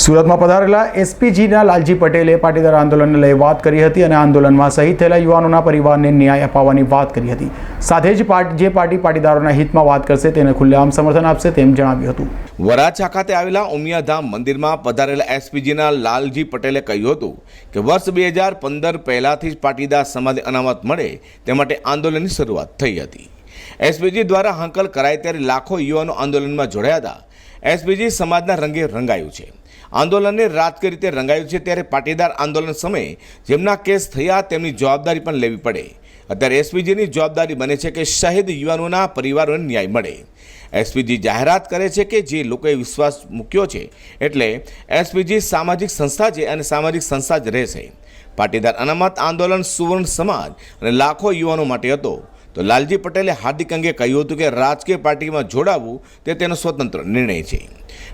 સુરતમાં પધારેલા એસપીજીના લાલજી પટેલે પાટીદાર આંદોલનને લઈ વાત કરી હતી અને આંદોલનમાં શહીદ થયેલા યુવાનોના પરિવારને ન્યાય અપાવવાની વાત કરી હતી. સાથે જ જે પાર્ટી પાટીદારોના હિતમાં વાત કરશે તેને ખુલ્લેઆમ સમર્થન આપશે તેમ જણાવ્યું હતું. વરાછા ખાતે આવેલા ઉમિયાધામ મંદિરમાં પધારેલા એસપીજીના લાલજી પટેલે કહ્યું હતું કે વર્ષ બે હજાર પંદર પહેલાથી જ પાટીદાર સમાજને અનામત મળે તે માટે આંદોલનની શરૂઆત થઈ હતી. એસપીજી દ્વારા હાંકલ કરાય ત્યારે લાખો યુવાનો આંદોલનમાં જોડાયા હતા. એસપીજી સમાજના રંગે રંગાયું છે. આંદોલનને રાજકીય રીતે રંગાયું છે ત્યારે પાટીદાર આંદોલન સમયે જેમના કેસ થયા તેમની જવાબદારી પણ લેવી પડે. અત્યારે એસપીજીની જવાબદારી બને છે કે શહીદ યુવાનોના પરિવારોને ન્યાય મળે. એસપીજી જાહેરાત કરે છે કે જે લોકોએ વિશ્વાસ મૂક્યો છે એટલે એસપીજી સામાજિક સંસ્થા છે અને સામાજિક સંસ્થા જ રહેશે. પાટીદાર અનામત આંદોલન સુવર્ણ સમાજ અને લાખો યુવાનો માટે હતો. તો લાલજી પટેલે હાર્દિક અંગે કહ્યું હતું કે રાજકીય પાર્ટીમાં જોડાવવું તે તેનો સ્વતંત્ર નિર્ણય છે.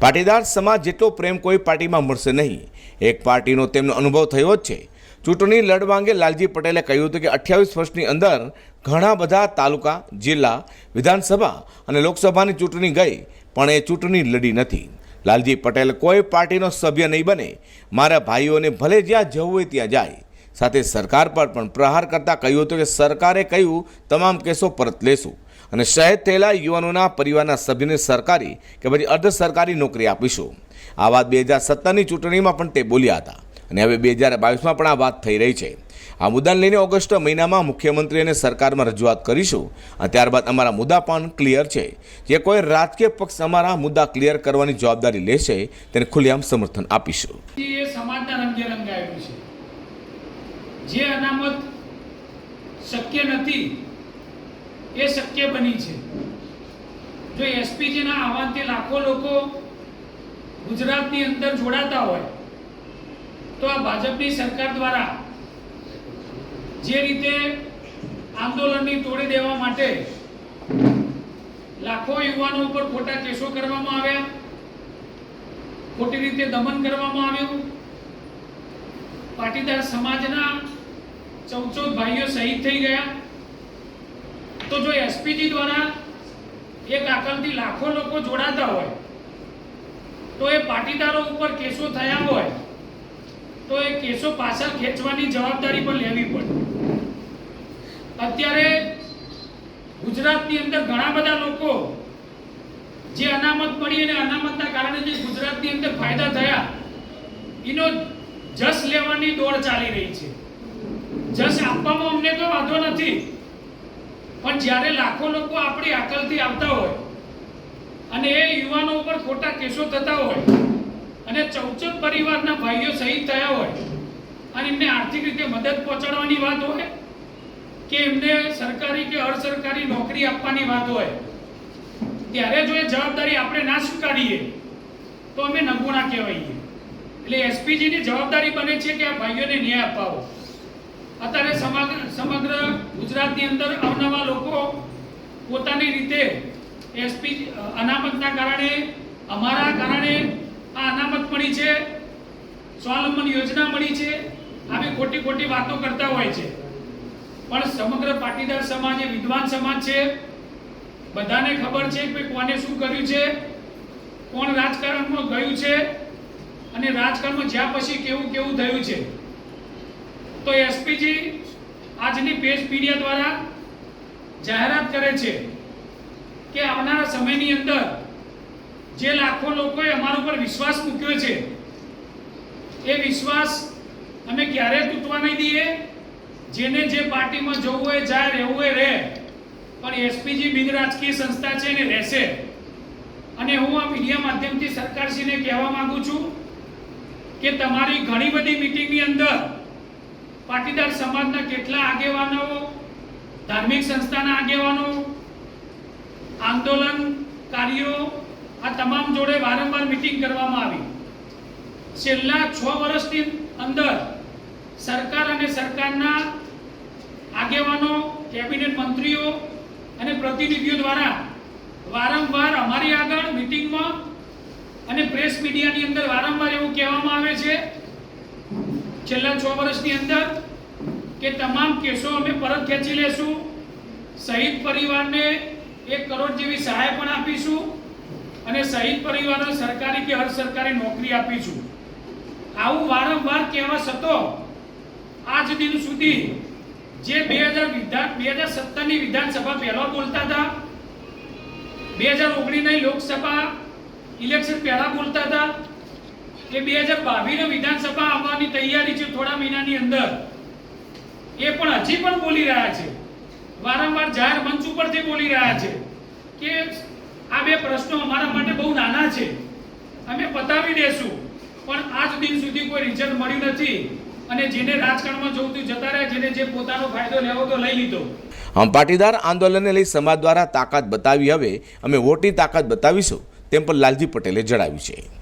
પાટીદાર સમાજ જેટલો પ્રેમ કોઈ પાર્ટીમાં મળશે નહીં. એક પાર્ટીનો તેમનો અનુભવ થયો જ છે. ચૂંટણી લડવા અંગે લાલજી પટેલે કહ્યું હતું કે અઠ્યાવીસ વર્ષની અંદર ઘણા બધા તાલુકા, જિલ્લા, વિધાનસભા અને લોકસભાની ચૂંટણી ગઈ, પણ એ ચૂંટણી લડી નથી. લાલજી પટેલ કોઈ પાર્ટીનો સભ્ય નહીં બને. મારા ભાઈઓને ભલે જ્યાં જવું હોય ત્યાં જાય. સાથે સરકાર પર પણ પ્રહાર કરતા કહ્યું હતું કે સરકારે કહ્યું, તમામ કેસો પરત લેશું. અને શહેદ થયેલા યુવાનોના પરિવારના સભ્યને સરકારી કે પછી અર્ધ સરકારી નોકરી આપીશું. આ વાત બે હજાર સત્તરની ચૂંટણીમાં પણ તે બોલ્યા હતા. અને હવે બે હજાર બાવીસમાં પણ આ વાત થઈ રહી છે. આ મુદ્દાને લઈને ઓગસ્ટ મહિનામાં મુખ્યમંત્રી અને સરકારમાં રજૂઆત કરીશું. અને ત્યારબાદ અમારા મુદ્દા પણ ક્લિયર છે. જે કોઈ રાજકીય પક્ષ અમારા મુદ્દા ક્લિયર કરવાની જવાબદારી લેશે, તેને ખુલ્લેઆમ સમર્થન આપીશું. સમાજના રંગે રંગાયેલું છે. જે અનામત શક્ય નથી, એ શક્ય બની છે. જો એસપીજીના આહવાનથી લાખો લોકો ગુજરાતની અંદર જોડાતા હોય, તો આ ભાજપની સરકાર દ્વારા જે રીતે આંદોલનની તોડી દેવા માટે લાખો યુવાનો ઉપર ખોટા કેસો કરવામાં આવ્યા, ખોટી રીતે દમન કરવામાં આવ્યું, પાટીદાર સમાજના ચૌદ ભાઈઓ શહીદ થઈ ગયા. તો જો એસપીજી દ્વારા એક આકલથી લાખો લોકો જોડાતા હોય, તો એ પાટીદારો ઉપર કેસો થયા હોય, તો એ કેસો પાછળ ખેંચવાની જવાબદારી પણ લેવી પડે. અત્યારે ગુજરાતની અંદર ઘણા બધા લોકો જે અનામત પડી અને અનામતના કારણે જે ગુજરાતની અંદર ફાયદા થયા, એનો જસ લેવાની દોડ ચાલી રહી છે. જસ આપવામાં અમને તો વાંધો નથી. પણ જ્યારે લાખો લોકો આપણી આકલથી આવતા હોય અને એ યુવાનો ઉપર ખોટા કેસો થતા હોય અને ચૌચક પરિવારના ભાઈઓ શહીદ થયા હોય અને એમને આર્થિક રીતે મદદ પહોંચાડવાની વાત હોય કે એમને સરકારી કે અર્ધસરકારી નોકરી આપવાની વાત હોય, ત્યારે જો એ જવાબદારી આપણે ના સ્વીકારીએ, તો અમે નગુણા કહેવાઈએ. એટલે એસપીજીની જવાબદારી બને છે કે આ ભાઈઓને ન્યાય અપાવો. અત્યારે સમગ્ર સમગ્ર ગુજરાતની અંદર અવનવા લોકો પોતાની રીતે એસપી, અનામતના કારણે, અમારા કારણે આ અનામત મળી છે, સ્વાવલંબન યોજના મળી છે, આવી ખોટી ખોટી વાતો કરતા હોય છે. પણ સમગ્ર પાટીદાર સમાજ એ વિદ્વાન સમાજ છે. બધાને ખબર છે કે કોને શું કર્યું છે, કોણ રાજકારણમાં ગયું છે, અને રાજકારણમાં જ્યાં પછી કેવું કેવું થયું છે. તો એસપીજી આજની પેજ મીડિયા દ્વારા જાહેરાત કરે છે કે આવનારા સમયની અંદર જે લાખો લોકોએ અમારા ઉપર વિશ્વાસ મૂક્યો છે, એ વિશ્વાસ અમે ક્યારેય તૂટવા નહીં દઈએ. જેને જે પાર્ટીમાં જવું હોય, જાય રહેવું હોય, રહે. પણ એસપીજી બિન રાજકીય સંસ્થા છે એને રહેશે. અને હું આ મીડિયા માધ્યમથી સરકારશ્રીને કહેવા માંગુ છું કે તમારી ઘણી બધી મિટિંગની અંદર પાટીદાર સમાજના કેટલા આગેવાનો ધાર્મિક સંસ્થાના આગેવાનો, આંદોલનકારીઓ, આ તમામ જોડે વારંવાર મિટિંગ કરવામાં આવી. છેલ્લા છ વર્ષની અંદર સરકાર અને સરકારના આગેવાનો, કેબિનેટ મંત્રીઓ અને પ્રતિનિધિઓ દ્વારા વારંવાર અમારી આગળ મિટિંગમાં અને પ્રેસ મીડિયાની અંદર વારંવાર એવું કહેવામાં આવે છે છેલ્લા છ વર્ષની અંદર કે તમામ કેસો અમે પરત ખેંચી લેશું. શહીદ પરિવારને એક કરોડ જેવી સહાય પણ આપીશું અને શહીદ પરિવારને સરકારી કે અર્ધ સરકારી નોકરી આપીશું. આવું વારંવાર કહેવા છતો આજ દિન સુધી જે બે હજાર વિધાન, બે હજાર સત્તરની વિધાનસભા પહેલાં બોલતા હતા, બે હજાર ઓગણીસની લોકસભા ઇલેક્શન પહેલાં બોલતા હતા કે બે હજાર બાવીસની વિધાનસભા આવવાની તૈયારી છે થોડા મહિનાની અંદર. એ પણ હજી પણ બોલી રહ્યા છે. વારંવાર જાહેર મંચ ઉપરથી બોલી રહ્યા છે કે આ બે પ્રશ્નો અમારા માટે બહુ નાના છે. અમે પતાવી દેશું. પણ આજ દિન સુધી કોઈ રિઝલ્ટ મળ્યું નથી. અને જેને રાજકારણમાં જવું હતું જતા રહ્યા, જેને જે પોતાનો ફાયદો લેવો તો લઈ લીધો. આમ પાટીદાર આંદોલનને લઈ સમાજ દ્વારા તાકાત બતાવી હવે અમે વોટની તાકાત બતાવીશું, તેમ પણ લાલજી પટેલે જણાવ્યું છે.